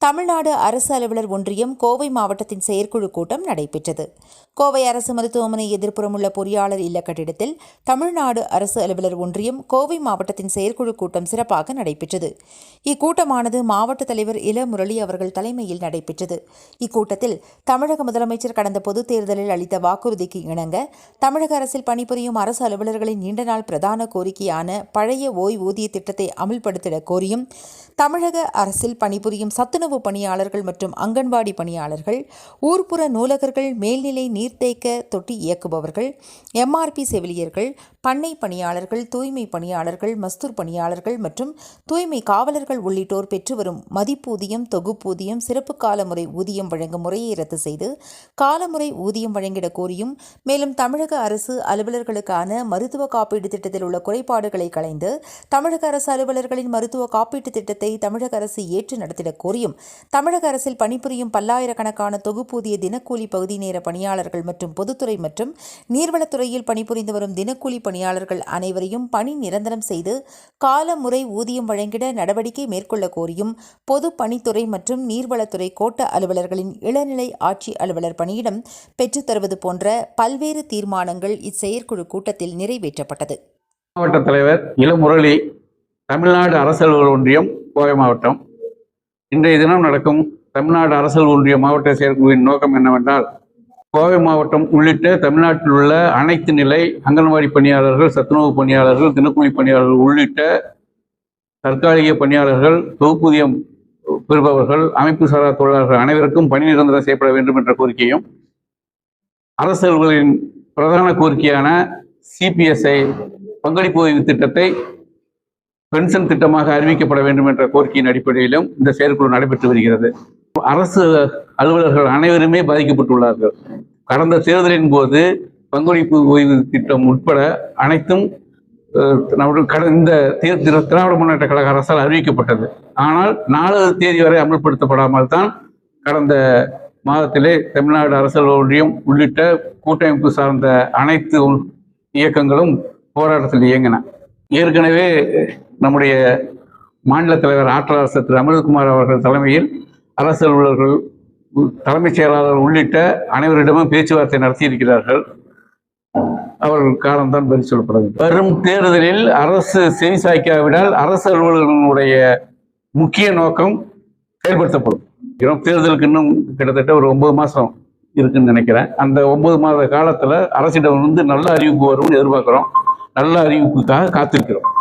தமிழ்நாடு அரசு அலுவலர் ஒன்றியம் கோவை மாவட்டத்தின் செயற்குழு கூட்டம் நடைபெற்றது. கோவை அரசு மருத்துவமனை எதிர்ப்புறம் உள்ள பொறியாளர் இல்ல கட்டிடத்தில் தமிழ்நாடு அரசு அலுவலர் ஒன்றியம் கோவை மாவட்டத்தின் செயற்குழு கூட்டம் சிறப்பாக நடைபெற்றது. இக்கூட்டமானது மாவட்ட தலைவர் இள முரளி அவர்கள் தலைமையில் நடைபெற்றது. இக்கூட்டத்தில் தமிழக முதலமைச்சர் கடந்த பொதுத் தேர்தலில் அளித்த வாக்குறுதிக்கு இணங்க தமிழக அரசில் பணிபுரியும் அரசு அலுவலர்களின் நீண்ட நாள் பிரதான கோரிக்கையான பழைய ஓய்வூதிய திட்டத்தை அமல்படுத்திட கோரியும் தமிழக அரசில் பணிபுரியும் சத்துணவு பணியாளர்கள் மற்றும் அங்கன்வாடி பணியாளர்கள் ஊர்ப்புற நூலகர்கள் மேல்நிலை நீர்த்தேக்க தொட்டி இயக்குபவர்கள் எம்ஆர்பி செவிலியர்கள் பண்ணை பணியாளர்கள் தூய்மை பணியாளர்கள் மஸ்தூர் பணியாளர்கள் மற்றும் தூய்மை காவலர்கள் உள்ளிட்டோர் பெற்று வரும் மதிப்பூதியம் தொகுப்பூதியம் சிறப்பு காலமுறை ஊதியம் வழங்கும் முறையை ரத்து செய்து காலமுறை ஊதியம் வழங்கிட கோரியும் மேலும் தமிழக அரசு அலுவலர்களுக்கான மருத்துவ காப்பீடு திட்டத்தில் உள்ள குறைபாடுகளை களைந்து தமிழக அரசு அலுவலர்களின் மருத்துவ காப்பீட்டு திட்டத்தை தமிழக அரசு ஏற்று நடத்திட கோரியும் தமிழக அரசில் பணிபுரியும் பல்லாயிரக்கணக்கான தொகுப்பூதிய தினக்கூலி பகுதி நேர பணியாளர்கள் மற்றும் பொதுத்துறை மற்றும் நீர்வளத்துறையில் பணிபுரிந்து வரும் தினக்கூலி பணியாளர்கள் அனைவரையும் பணி நிரந்தரம் செய்து காலமுறை ஊதியம் வழங்கிட நடவடிக்கை மேற்கொள்ள கோரியும் பொது பணித்துறை மற்றும் நீர்வளத்துறை கோட்ட அலுவலர்களின் இளநிலை ஆட்சி அலுவலர் பணியிடம் பெற்றுத்தருவது போன்ற பல்வேறு தீர்மானங்கள் இச்செயற்குழு கூட்டத்தில் நிறைவேற்றப்பட்டது. மாவட்ட தலைவர் இளமுரளி தமிழ்நாடு அரசல் ஒன்றியம் கோவை மாவட்டம். இன்றைய தினம் நடக்கும் தமிழ்நாடு அரசல் ஒன்றிய மாவட்ட செயற்குழுவின் நோக்கம் என்னவென்றால் கோவை மாவட்டம் உள்ளிட்ட தமிழ்நாட்டில் உள்ள அனைத்து நிலை அங்கன்வாடி பணியாளர்கள் சத்துணவு பணியாளர்கள் தினக்கூலி பணியாளர்கள் உள்ளிட்ட தற்காலிக பணியாளர்கள் தொகுப்பூதியம் பெறுபவர்கள் அமைப்பு சாரா தொழிலாளர்கள் அனைவருக்கும் பணி நிரந்தரம் செய்யப்பட வேண்டும் என்ற கோரிக்கையும் அரசுகளின் பிரதான கோரிக்கையான சிபிஎஸ்ஐ பங்களிப்பு ஓய்வு திட்டத்தை பென்ஷன் திட்டமாக அறிவிக்கப்பட வேண்டும் என்ற கோரிக்கையின் அடிப்படையிலும் இந்த செயற்குழு நடைபெற்று வருகிறது. அரசு அலுவலர்கள் அனைவருமே பாதிக்கப்பட்டுள்ளார்கள். கடந்த தேர்தலின் போது பங்களிப்பு ஓய்வு திட்டம் உட்பட அனைத்தும் இந்த திராவிட முன்னேற்ற கழக அரசால் அறிவிக்கப்பட்டது. ஆனால் நாலாவது தேதி வரை அமல்படுத்தப்படாமல் தான் கடந்த மாதத்திலே தமிழ்நாடு அரசியல் ஒன்றியம் உள்ளிட்ட கூட்டமைப்பு சார்ந்த அனைத்து இயக்கங்களும் போராட்டத்தில் இயங்கின. ஏற்கனவே நம்முடைய மாநில தலைவர் ஆற்றலரசர் திரு அமிர்தகுமார் அவர்கள் தலைமையில் அரசு அலுவலர்கள் தலைமைச் செயலாளர் உள்ளிட்ட அனைவரிடமும் பேச்சுவார்த்தை நடத்தியிருக்கிறார்கள் அவர்கள் காலம்தான் பதில் சொல்லப்பட வரும் தேர்தலில் அரசு செவி சாய்க்காவிடால் அரசு அலுவலர்களுடைய முக்கிய நோக்கம் செயல்படுத்தப்படும். இன்னும் தேர்தலுக்கு இன்னும் கிட்டத்தட்ட ஒரு ஒன்பது மாதம் இருக்குன்னு நினைக்கிறேன். அந்த ஒன்பது மாத காலத்தில் அரசிடம் வந்து நல்ல அறிவிப்பு வரும்னு எதிர்பார்க்குறோம். நல்ல அறிவிப்புக்காக காத்திருக்கிறோம்.